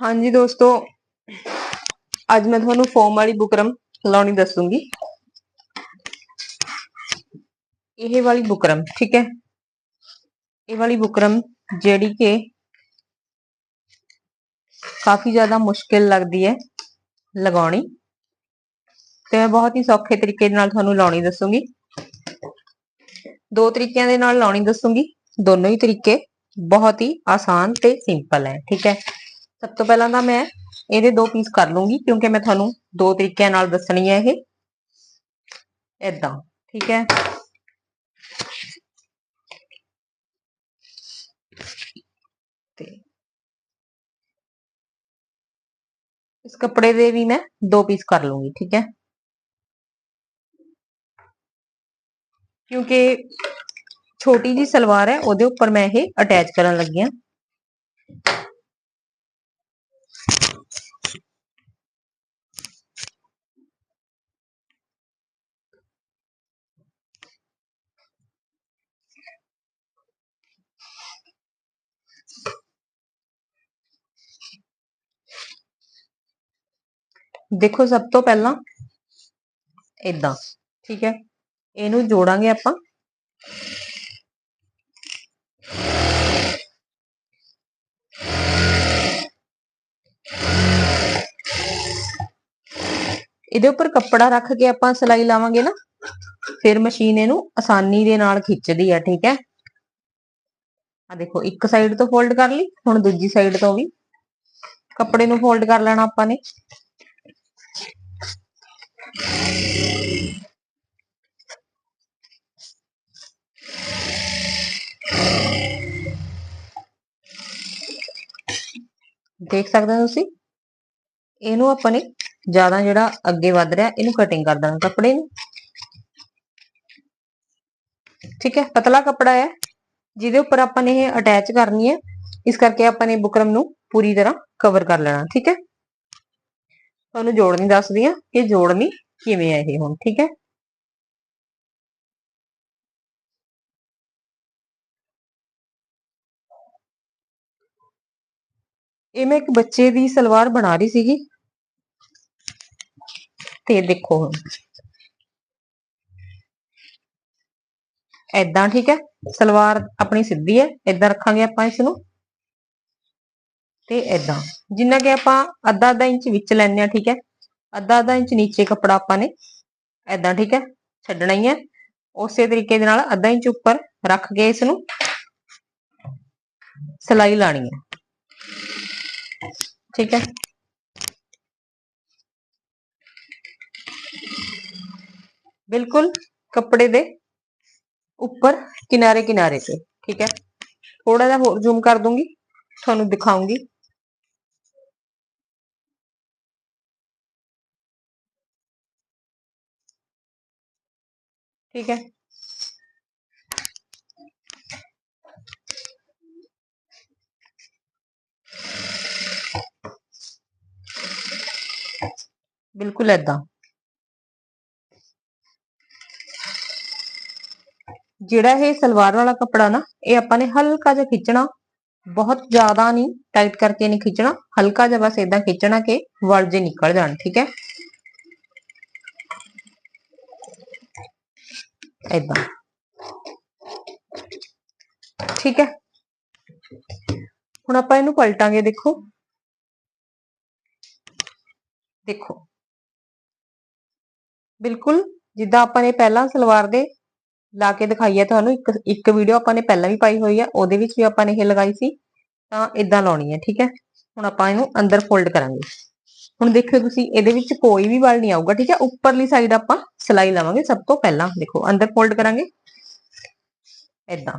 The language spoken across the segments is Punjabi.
ਹਾਂਜੀ ਦੋਸਤੋ, ਅੱਜ ਮੈਂ ਤੁਹਾਨੂੰ ਫੋਮ ਵਾਲੀ ਬੁਕਰਮ ਲਾਉਣੀ ਦੱਸੂਗੀ। ਇਹ ਵਾਲੀ ਬੁਕਰਮ ਠੀਕ ਹੈ? ਇਹ ਵਾਲੀ ਬੁਕਰਮ ਜਿਹੜੀ ਕਿ ਕਾਫੀ ਜ਼ਿਆਦਾ ਮੁਸ਼ਕਿਲ ਲੱਗਦੀ ਹੈ ਲਗਾਉਣੀ। ਤੇ ਮੈਂ ਬਹੁਤ ਹੀ ਸੌਖੇ ਤਰੀਕੇ ਨਾਲ ਤੁਹਾਨੂੰ ਲਾਉਣੀ ਦੱਸੂਗੀ। ਦੋ ਤਰੀਕਿਆਂ ਦੇ ਨਾਲ ਲਾਉਣੀ ਦੱਸੂਗੀ। ਦੋਨੋਂ ਹੀ ਤਰੀਕੇ ਬਹੁਤ ਹੀ ਆਸਾਨ ਤੇ ਸਿੰਪਲ ਹੈ, ਠੀਕ ਹੈ? ਸਭ ਤੋਂ ਪਹਿਲਾਂ ਤਾਂ ਮੈਂ ਇਹਦੇ ਦੋ ਪੀਸ ਕਰ ਲੂੰਗੀ ਕਿਉਂਕਿ ਮੈਂ ਤੁਹਾਨੂੰ ਦੋ ਤਰੀਕਿਆਂ ਨਾਲ ਦੱਸਣੀ ਹੈ ਇਹ ਇਦਾਂ ਠੀਕ ਹੈ ਤੇ ਇਸ ਕੱਪੜੇ ਦੇ ਵੀ ਮੈਂ ਦੋ ਪੀਸ ਕਰ ਲੂੰਗੀ ਠੀਕ ਹੈ ਕਿਉਂਕਿ ਛੋਟੀ ਜੀ ਸਲਵਾਰ ਹੈ ਉਹਦੇ ਉੱਪਰ ਮੈਂ ਇਹ ਅਟੈਚ ਕਰਨ ਲੱਗੀ ਹਾਂ ਦੇਖੋ ਸਭ ਤੋਂ ਪਹਿਲਾਂ ਇਦਾਂ ਠੀਕ ਹੈ? ਇਹਨੂੰ ਜੋੜਾਂਗੇ ਆਪਾਂ। ਇਹਦੇ ਉੱਪਰ ਕੱਪੜਾ ਰੱਖ ਕੇ ਆਪਾਂ ਸਲਾਈ ਲਾਵਾਂਗੇ ਨਾ। ਫਿਰ ਮਸ਼ੀਨ ਇਹਨੂੰ ਆਸਾਨੀ ਦੇ ਨਾਲ ਖਿੱਚਦੀ ਆ, ਠੀਕ ਹੈ? ਆ ਦੇਖੋ, ਇੱਕ ਸਾਈਡ ਤੋਂ ਫੋਲਡ ਕਰ ਲਈ, ਹੁਣ ਦੂਜੀ ਸਾਈਡ ਤੋਂ ਵੀ। ਕੱਪੜੇ ਨੂੰ ਫੋਲਡ ਕਰ ਲੈਣਾ ਆਪਾਂ ਨੇ। ਦੇਖ ਸਕਦੇ ਹੋ ਤੁਸੀਂ? ਇਹਨੂੰ ਆਪਾਂ ਨੇ ਜ਼ਿਆਦਾ ਜਿਹੜਾ ਅੱਗੇ ਵੱਧ ਰਿਹਾ, ਇਹਨੂੰ ਕਟਿੰਗ ਕਰ ਦੇਣਾ ਕੱਪੜੇ ਨੂੰ। ਠੀਕ ਹੈ, ਪਤਲਾ ਕੱਪੜਾ ਹੈ, ਜਿਹਦੇ ਉੱਪਰ ਆਪਾਂ ਨੇ ਇਹ ਅਟੈਚ ਕਰਨੀ ਹੈ। ਇਸ ਕਰਕੇ ਆਪਾਂ ਨੇ ਬੁਕਰਮ ਨੂੰ ਪੂਰੀ ਤਰ੍ਹਾਂ ਕਵਰ ਕਰ ਲੈਣਾ, ਠੀਕ ਹੈ? ਤੁਹਾਨੂੰ ਜੋੜਨੀ ਦੱਸਦੀ ਆ ਕਿ ਜੋੜਨੀ ਕਿਵੇਂ ਹੈ ਇਹ ਹੁਣ, ਠੀਕ ਹੈ? ਇਹ ਮੈਂ ਇੱਕ ਬੱਚੇ ਦੀ ਸਲਵਾਰ ਬਣਾ ਰਹੀ ਸੀਗੀ। ਤੇ ਦੇਖੋ ਹੁਣ। ਐਦਾਂ ਠੀਕ ਹੈ? ਸਲਵਾਰ ਆਪਣੀ ਸਿੱਧੀ ਹੈ ਐਦਾਂ ਰੱਖਾਂਗੇ ਆਪਾਂ ਇਸ ਨੂੰ ਤੇ ਐਦਾਂ ਜਿੰਨਾ ਕਿ ਆਪਾਂ ਅੱਧਾ ਅੱਧਾ ਇੰਚ ਵਿੱਚ ਲੈਣੇ ਆ ਠੀਕ ਹੈ? ਅੱਧਾ ਅੱਧਾ ਇੰਚ ਨੀਚੇ ਕੱਪੜਾ ਆਪਾਂ ਨੇ ਐਦਾਂ ਠੀਕ ਹੈ? ਛੱਡਣਾ ਹੀ ਹੈ। ਉਸੇ ਤਰੀਕੇ ਦੇ ਨਾਲ ਅੱਧਾ ਇੰਚ ਉੱਪਰ ਰੱਖ ਕੇ ਇਸ ਨੂੰ ਸਲਾਈ ਲਾਣੀ ਹੈ। ਠੀਕ ਹੈ? ਬਿਲਕੁਲ ਕੱਪੜੇ ਦੇ ਉੱਪਰ ਕਿਨਾਰੇ ਕਿਨਾਰੇ ਤੇ, ਠੀਕ ਹੈ? ਥੋੜਾ ਜਿਹਾ ਹੋਰ ਜ਼ੂਮ ਕਰ ਦੂੰਗੀ, ਤੁਹਾਨੂੰ ਦਿਖਾਉਂਗੀ। ਠੀਕ ਹੈ ਬਿਲਕੁਲ ਐਦਾਂ ਜਿਹੜਾ ਇਹ ਸਲਵਾਰ ਵਾਲਾ ਕੱਪੜਾ ਨਾ ਇਹ ਆਪਾਂ ਨੇ ਹਲਕਾ ਜਿਹਾ ਖਿੱਚਣਾ ਬਹੁਤ ਜ਼ਿਆਦਾ ਨਹੀਂ ਟਾਈਟ ਕਰਕੇ ਨਹੀਂ ਖਿੱਚਣਾ ਹਲਕਾ ਜਿਹਾ ਬਸ ਇਦਾਂ ਖਿੱਚਣਾ ਕਿ ਵਲ ਜੇ ਨਿਕਲ ਜਾਣ ਠੀਕ ਹੈ ਇਦਾਂ। ਠੀਕ ਹੈ। ਹੁਣ ਆਪਾਂ ਇਹਨੂੰ ਪਲਟਾਂਗੇ, ਦੇਖੋ। ਦੇਖੋ। ਬਿਲਕੁਲ, ਜਿੱਦਾਂ ਆਪਾਂ ਨੇ ਪਹਿਲਾਂ ਸਲਵਾਰ ਦੇ ਲਾ ਕੇ ਦਿਖਾਈ ਹੈ, ਤੁਹਾਨੂੰ ਇੱਕ ਇੱਕ ਵੀਡੀਓ ਆਪਾਂ ਨੇ ਪਹਿਲਾਂ ਵੀ ਪਾਈ ਹੋਈ ਹੈ, ਉਹਦੇ ਵਿੱਚ ਵੀ ਆਪਾਂ ਨੇ ਇਹ ਲਗਾਈ ਸੀ। ਤਾਂ ਇਦਾਂ ਲਾਉਣੀ ਹੈ, ਠੀਕ ਹੈ। ਹੁਣ ਆਪਾਂ ਇਹਨੂੰ ਅੰਦਰ ਫੋਲਡ ਕਰਾਂਗੇ। ਹੁਣ ਦੇਖਿਓ ਤੁਸੀਂ, ਇਹਦੇ ਵਿੱਚ ਕੋਈ ਵੀ ਵਲ ਨਹੀਂ ਆਊਗਾ, ਠੀਕ ਹੈ? ਉੱਪਰਲੀ ਸਾਈਡ ਆਪਾਂ ਸਲਾਈ ਲਾਵਾਂਗੇ ਸਭ ਤੋਂ ਪਹਿਲਾਂ, ਦੇਖੋ, ਅੰਦਰ ਫੋਲਡ ਕਰਾਂਗੇ। ਇਦਾਂ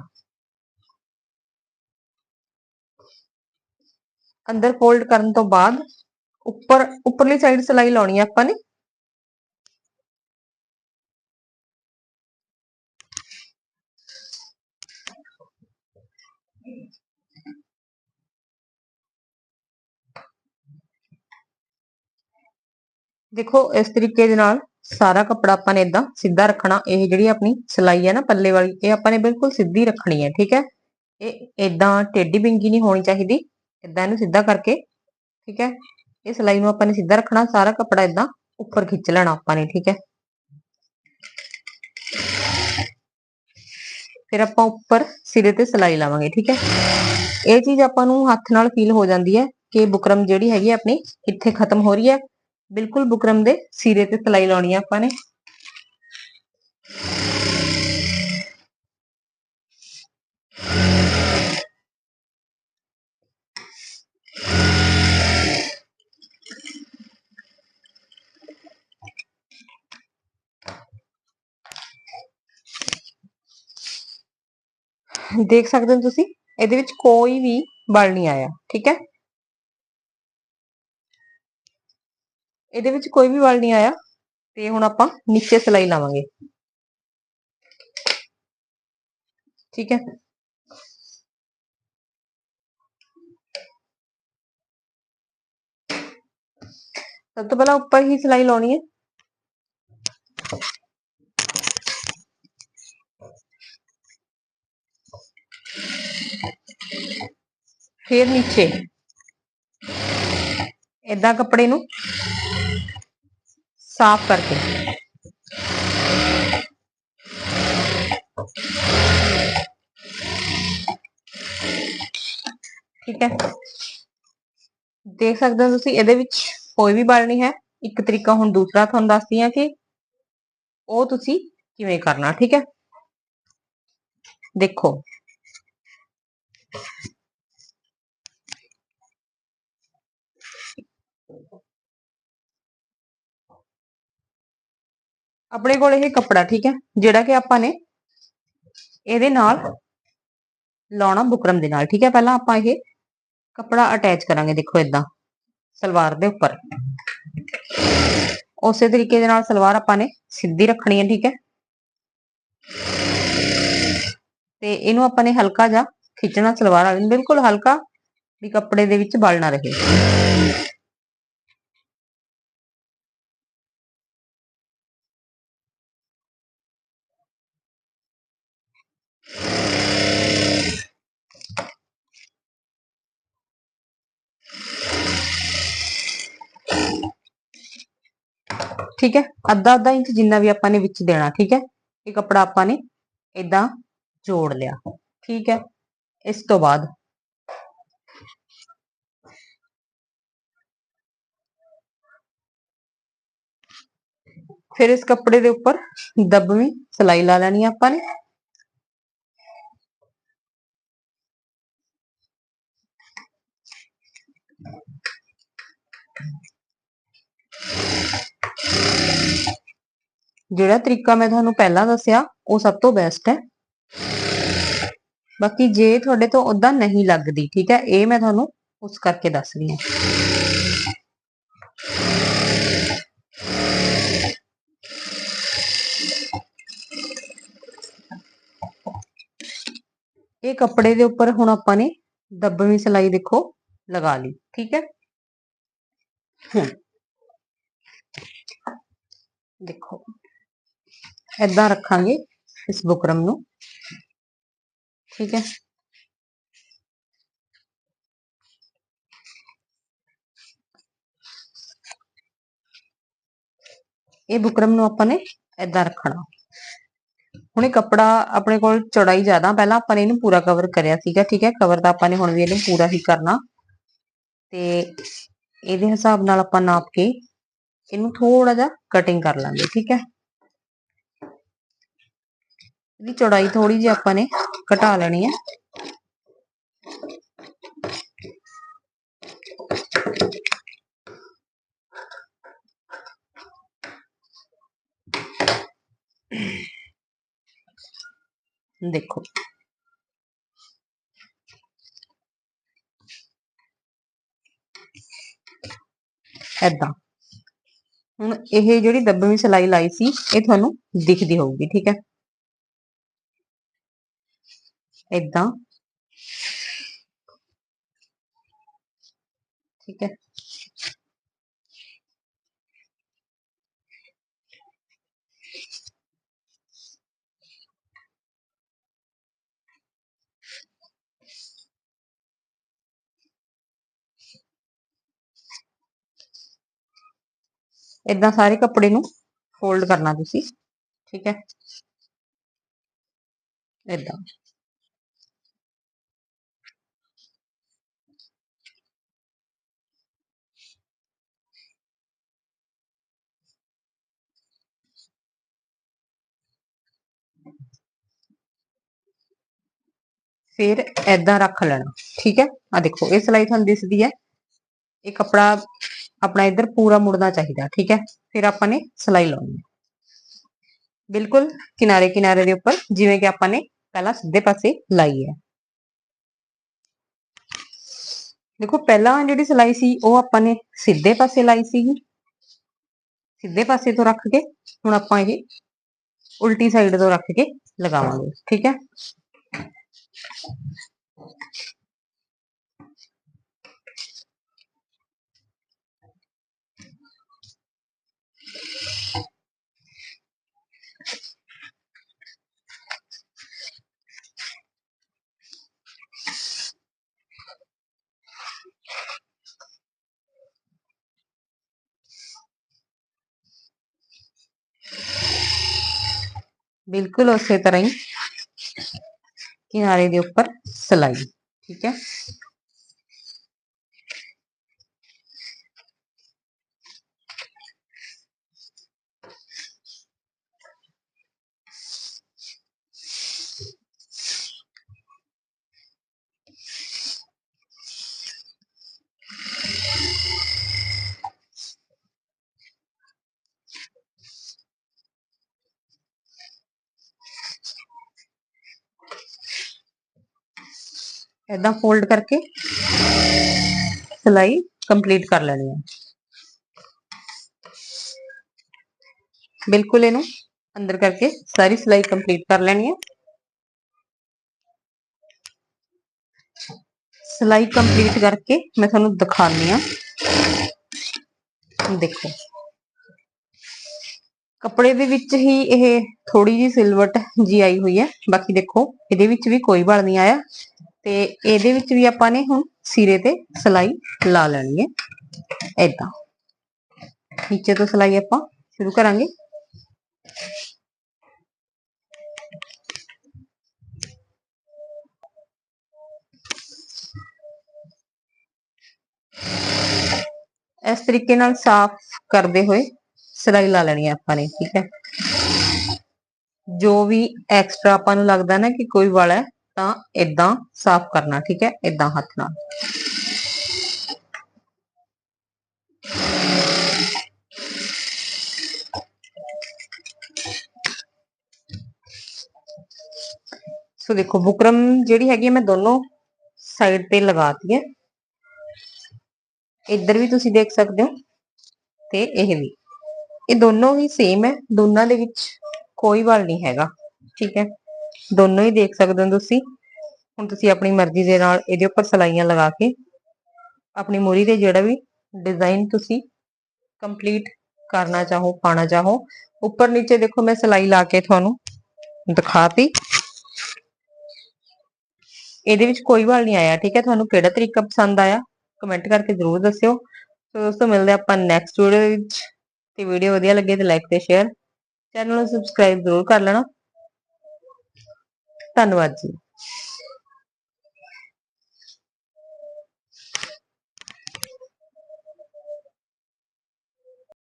ਅੰਦਰ ਫੋਲਡ ਕਰਨ ਤੋਂ ਬਾਅਦ ਉੱਪਰ, ਉੱਪਰਲੀ ਸਾਈਡ ਸਲਾਈ ਲਾਉਣੀ ਹੈ ਆਪਾਂ ਨੇ। ਦੇਖੋ, ਇਸ ਤਰੀਕੇ ਦੇ ਨਾਲ ਸਾਰਾ ਕੱਪੜਾ ਆਪਾਂ ਨੇ ਇਦਾਂ ਸਿੱਧਾ ਰੱਖਣਾ। ਇਹ ਜਿਹੜੀ ਆਪਣੀ ਸਲਾਈ ਹੈ ਨਾ, ਪੱਲੇ ਵਾਲੀ, ਇਹ ਆਪਾਂ ਨੇ ਬਿਲਕੁਲ ਸਿੱਧੀ ਰੱਖਣੀ ਹੈ, ਠੀਕ ਹੈ? ਇਹ ਇਦਾਂ ਟੇਢੀ ਬਿੰਗੀ ਨਹੀਂ ਹੋਣੀ ਚਾਹੀਦੀ। ਇਦਾਂ ਇਹਨੂੰ ਸਿੱਧਾ ਕਰਕੇ, ਠੀਕ ਹੈ? ਇਹ ਸਲਾਈ ਨੂੰ ਆਪਾਂ ਨੇ ਸਿੱਧਾ ਰੱਖਣਾ, ਸਾਰਾ ਕੱਪੜਾ ਇਦਾਂ ਉੱਪਰ ਖਿੱਚ ਲੈਣਾ ਆਪਾਂ ਨੇ, ਠੀਕ ਹੈ? ਫਿਰ ਆਪਾਂ ਉੱਪਰ ਸਿਰੇ ਤੇ ਸਲਾਈ ਲਾਵਾਂਗੇ, ਠੀਕ ਹੈ? ਇਹ ਚੀਜ਼ ਆਪਾਂ ਨੂੰ ਹੱਥ ਨਾਲ ਫੀਲ ਹੋ ਜਾਂਦੀ ਹੈ ਕਿ ਬੁਕਰਮ ਜਿਹੜੀ ਹੈਗੀ ਆਪਣੀ ਇੱਥੇ ਖਤਮ ਹੋ ਰਹੀ ਹੈ। ਬਿਲਕੁਲ ਬੁਕਰਮ ਦੇ ਸਿਰੇ ਤੇ ਸਲਾਈ ਲਾਉਣੀ ਹੈ ਆਪਾਂ ਨੇ। ਦੇਖ ਸਕਦੇ ਹੋ ਤੁਸੀਂ, ਇਹਦੇ ਵਿੱਚ ਕੋਈ ਵੀ ਬਲ ਨਹੀਂ ਆਇਆ, ਠੀਕ ਹੈ? ਇਹਦੇ ਵਿੱਚ ਕੋਈ ਵੀ ਵਲ ਨਹੀਂ ਆਇਆ। ਤੇ ਹੁਣ ਆਪਾਂ ਨੀਚੇ ਸਲਾਈ ਲਾਵਾਂਗੇ। ਠੀਕ ਹੈ। ਸਭ ਤੋਂ ਪਹਿਲਾਂ ਉੱਪਰ ਹੀ ਸਲਾਈ ਲਾਉਣੀ ਹੈ। ਫਿਰ ਨੀਚੇ। ਇਦਾਂ ਕੱਪੜੇ ਨੂੰ ਸਾਫ਼ ਕਰਕੇ। ਠੀਕ ਹੈ। ਦੇਖ ਸਕਦੇ ਹੋ ਤੁਸੀਂ, ਇਹਦੇ ਵਿੱਚ ਕੋਈ ਵੀ ਬਲ ਨਹੀਂ ਹੈ। ਇੱਕ ਤਰੀਕਾ ਹੁਣ ਦੂਸਰਾ ਤੁਹਾਨੂੰ ਦੱਸਦੀ ਹਾਂ ਕਿ ਉਹ ਤੁਸੀਂ ਕਿਵੇਂ ਕਰਨਾ, ਠੀਕ ਹੈ। ਦੇਖੋ। ਆਪਣੇ ਕੋਲ ਇਹ ਕੱਪੜਾ, ਠੀਕ ਹੈ, ਜਿਹੜਾ ਕਿ ਆਪਾਂ ਨੇ ਇਹਦੇ ਨਾਲ ਲਾਉਣਾ ਬੁਕਰਮ ਦੇ ਨਾਲ, ਠੀਕ ਹੈ, ਪਹਿਲਾਂ ਆਪਾਂ ਇਹ ਕੱਪੜਾ ਅਟੈਚ ਕਰਾਂਗੇ, ਦੇਖੋ ਇਦਾਂ ਸਲਵਾਰ ਦੇ ਉੱਪਰ। ਉਸੇ ਤਰੀਕੇ ਦੇ ਨਾਲ ਸਲਵਾਰ ਆਪਾਂ ਨੇ ਸਿੱਧੀ ਰੱਖਣੀ ਹੈ, ਠੀਕ ਹੈ। ਤੇ ਇਹਨੂੰ ਆਪਾਂ ਨੇ ਹਲਕਾ ਜਿਹਾ ਖਿੱਚਣਾ ਸਲਵਾਰ ਵਾਲੇ ਨੂੰ, ਬਿਲਕੁਲ ਹਲਕਾ ਵੀ ਕੱਪੜੇ ਦੇ ਵਿੱਚ ਬਲ ਨਾ ਰਹੇ। ਠੀਕ ਹੈ? ਅੱਧਾ ਅੱਧਾ ਇੰਚ ਜਿੰਨਾ ਵੀ ਆਪਾਂ ਨੇ ਵਿੱਚ ਦੇਣਾ, ਠੀਕ ਹੈ? ਇਹ ਕੱਪੜਾ ਆਪਾਂ ਨੇ ਇਦਾਂ ਜੋੜ ਲਿਆ, ਠੀਕ ਹੈ? ਇਸ ਤੋਂ ਬਾਅਦ ਫਿਰ ਇਸ ਕੱਪੜੇ ਦੇ ਉੱਪਰ ਦਬਵੀਂ ਸਲਾਈ ਲਾ ਲੈਣੀ ਆਪਾਂ ਨੇ। ਜਿਹੜਾ ਤਰੀਕਾ ਮੈਂ ਤੁਹਾਨੂੰ ਪਹਿਲਾਂ ਦੱਸਿਆ, ਉਹ ਸਭ ਤੋਂ ਬੈਸਟ ਹੈ। ਬਾਕੀ ਜੇ ਤੁਹਾਡੇ ਤੋਂ ਉਦਾਂ ਨਹੀਂ ਲੱਗਦੀ, ਠੀਕ ਹੈ, ਇਹ ਮੈਂ ਤੁਹਾਨੂੰ ਉਸ ਕਰਕੇ ਦੱਸ ਰਹੀ ਹਾਂ। ਇਹ ਕੱਪੜੇ ਦੇ ਉੱਪਰ ਹੁਣ ਆਪਾਂ ਨੇ ਦੱਬਵੀਂ ਸਲਾਈ ਦੇਖੋ, ਲਗਾ ਲਈ, ਠੀਕ ਹੈ। ਦੇਖੋ। ਏਦਾਂ ਰੱਖਾਂਗੇ ਇਸ ਬੁਕਰਮ ਨੂੰ। ਠੀਕ ਹੈ। ਇਹ ਬੁਕਰਮ ਨੂੰ ਆਪਾਂ ਨੇ ਏਦਾਂ ਰੱਖਣਾ। ਹੁਣ ਇਹ ਕੱਪੜਾ ਆਪਣੇ ਕੋਲ ਚੌੜਾਈ ਜ਼ਿਆਦਾ, ਪਹਿਲਾਂ ਆਪਾਂ ਨੇ ਇਹਨੂੰ ਪੂਰਾ ਕਵਰ ਕਰਿਆ ਸੀਗਾ, ਠੀਕ ਹੈ। ਕਵਰ ਤਾਂ ਆਪਾਂ ਨੇ ਹੁਣ ਵੀ ਇਹਨੂੰ ਪੂਰਾ ਹੀ ਕਰਨਾ। ਤੇ ਇਹਦੇ ਹਿਸਾਬ ਨਾਲ ਆਪਾਂ ਨਾਪ ਕੇ ਇਹਨੂੰ ਥੋੜਾ ਜਿਹਾ ਕਟਿੰਗ ਕਰ ਲਾਂਗੇ, ਠੀਕ ਹੈ। ਇਹਦੀ ਚੌੜਾਈ ਥੋੜੀ ਜਿਹੀ ਆਪਾਂ ਨੇ ਘਟਾ ਲੈਣੀ ਹੈ ਦੇਖੋ। ਐਦਾਂ ਹੁਣ ਇਹ ਜਿਹੜੀ ਦੱਬਵੀਂ ਸਲਾਈ ਲਾਈ ਸੀ, ਇਹ ਤੁਹਾਨੂੰ ਦਿਖਦੀ ਹੋਊਗੀ, ਠੀਕ ਹੈ? ਏਦਾਂ। ਠੀਕ ਹੈ। ਇਦਾਂ ਸਾਰੇ ਕੱਪੜੇ ਨੂੰ ਫੋਲਡ ਕਰਨਾ ਤੁਸੀਂ। ਠੀਕ ਹੈ। ਇਦਾਂ ਫਿਰ ਐਦਾਂ ਰੱਖ ਲੈਣਾ ਠੀਕ ਹੈ ਆ ਦੇਖੋ ਇਹ ਸਲਾਈ ਤੁਹਾਨੂੰ ਦਿਸਦੀ ਹੈ ਇਹ ਕੱਪੜਾ ਆਪਣਾ ਇੱਧਰ ਪੂਰਾ ਮੁੜਨਾ ਚਾਹੀਦਾ ਠੀਕ ਹੈ ਫਿਰ ਆਪਾਂ ਨੇ ਸਲਾਈ ਲਾਉਣੀ ਹੈ ਬਿਲਕੁਲ ਕਿਨਾਰੇ ਕਿਨਾਰੇ ਦੇ ਉੱਪਰ ਜਿਵੇਂ ਕਿ ਆਪਾਂ ਨੇ ਪਹਿਲਾਂ ਸਿੱਧੇ ਪਾਸੇ ਲਾਈ ਹੈ ਦੇਖੋ ਪਹਿਲਾਂ ਜਿਹੜੀ ਸਲਾਈ ਸੀ ਉਹ ਆਪਾਂ ਨੇ ਸਿੱਧੇ ਪਾਸੇ ਲਾਈ ਸੀਗੀ ਸਿੱਧੇ ਪਾਸੇ ਤੋਂ ਰੱਖ ਕੇ ਹੁਣ ਆਪਾਂ ਇਹ ਉਲਟੀ ਸਾਈਡ ਤੋਂ ਰੱਖ ਕੇ ਲਗਾਵਾਂਗੇ ਠੀਕ ਹੈ ਬਿਲਕੁਲ ਉਸੇ ਤਰ੍ਹਾਂ ਹੀ ਕਿਨਾਰੇ ਦੇ ਉੱਪਰ ਸਲਾਈ ਠੀਕ ਹੈ? ਏਦਾਂ ਫੋਲਡ ਕਰਕੇ ਸਿਲਾਈ ਕੰਪਲੀਟ ਕਰ ਲੈਣੀ ਹੈ ਬਿਲਕੁਲ ਇਹਨੂੰ ਅੰਦਰ ਕਰਕੇ ਸਾਰੀ ਸਿਲਾਈ ਕੰਪਲੀਟ ਕਰ ਲੈਣੀ ਹੈ ਸਿਲਾਈ ਕੰਪਲੀਟ ਕਰਕੇ ਮੈਂ ਤੁਹਾਨੂੰ ਦਿਖਾਉਣੀ ਆ। ਦੇਖੋ। ਕੱਪੜੇ ਦੇ ਵਿੱਚ ਹੀ ਇਹ ਥੋੜੀ ਜੀ ਸਿਲਵਟ ਜੀ ਆਈ ਹੋਈ ਹੈ। ਬਾਕੀ ਦੇਖੋ, ਇਹਦੇ ਵਿੱਚ ਵੀ ਕੋਈ ਵਲ ਨਹੀਂ ਆਇਆ। ਤੇ ਇਹਦੇ ਵਿੱਚ ਵੀ ਆਪਾਂ ਨੇ ਹੁਣ ਸਿਰੇ ਤੇ ਸਲਾਈ ਲਾ ਲੈਣੀ ਹੈ। ਏਦਾਂ। ਨੀਚੇ ਤੋਂ ਸਲਾਈ ਆਪਾਂ ਸ਼ੁਰੂ ਕਰਾਂਗੇ। ਇਸ ਤਰੀਕੇ ਨਾਲ ਸਾਫ਼ ਕਰਦੇ ਹੋਏ ਸਿਲਾਈ ਲਾ ਲੈਣੀ ਹੈ ਆਪਾਂ ਨੇ, ਠੀਕ ਹੈ। ਜੋ ਵੀ ਐਕਸਟਰਾ ਆਪਾਂ ਨੂੰ ਲੱਗਦਾ ਨਾ ਕਿ ਕੋਈ ਵਾਲਾ ਤਾਂ ਇਦਾਂ ਸਾਫ਼ ਕਰਨਾ, ਠੀਕ ਹੈ? ਇਦਾਂ ਹੱਥ ਨਾਲ। ਸੋ ਦੇਖੋ, ਬੁਕਰਮ ਜਿਹੜੀ ਹੈਗੀ ਹੈ ਮੈਂ ਦੋਨੋਂ ਸਾਈਡ ਤੇ ਲਗਾਤੀ ਹੈ। ਇੱਧਰ ਵੀ ਤੁਸੀਂ ਦੇਖ ਸਕਦੇ ਹੋ ਤੇ ਇਹ ਵੀ। ਇਹ ਦੋਨੋਂ ਹੀ ਸੇਮ ਹੈ, ਦੋਨਾਂ ਦੇ ਵਿੱਚ ਕੋਈ ਵਲ ਨਹੀਂ ਹੈਗਾ, ਠੀਕ ਹੈ? ਦੋਨੋਂ ਹੀ ਦੇਖ ਸਕਦੇ ਹੋ ਤੁਸੀਂ। ਹੁਣ ਤੁਸੀਂ ਆਪਣੀ ਮਰਜ਼ੀ ਦੇ ਨਾਲ ਇਹਦੇ ਉੱਪਰ ਸਲਾਈਆਂ ਲਗਾ ਕੇ ਆਪਣੀ ਮੋਰੀ ਤੇ ਜਿਹੜਾ ਵੀ ਡਿਜ਼ਾਈਨ ਤੁਸੀਂ ਕੰਪਲੀਟ ਕਰਨਾ ਚਾਹੋ ਪਾਣਾ ਚਾਹੋ। ਉੱਪਰ ਨੀਚੇ ਦੇਖੋ ਮੈਂ ਸਲਾਈ ਲਾ ਕੇ ਤੁਹਾਨੂੰ ਦਿਖਾਤੀ। ਇਹਦੇ ਵਿੱਚ ਕੋਈ ਵਲ ਨਹੀਂ ਆਇਆ, ਠੀਕ ਹੈ? ਤੁਹਾਨੂੰ ਕਿਹੜਾ ਤਰੀਕਾ ਪਸੰਦ ਆਇਆ ਕਮੈਂਟ ਕਰਕੇ ਜ਼ਰੂਰ ਦੱਸਿਓ। ਸੋ ਦੋਸਤੋ, ਮਿਲਦੇ ਆਪਾਂ ਨੈਕਸਟ ਵੀਡੀਓ ਵਿੱਚ। ਤੇ ਵੀਡੀਓ ਵਧੀਆ ਲੱਗੇ ਤੇ ਲਾਈਕ ਤੇ ਸ਼ੇਅਰ ਚੈਨਲ ਨੂੰ ਸਬਸਕ੍ਰਾਈਬ ਜ਼ਰੂਰ ਕਰ ਲੈਣਾ। ਧੰਨਵਾਦ ਜੀ।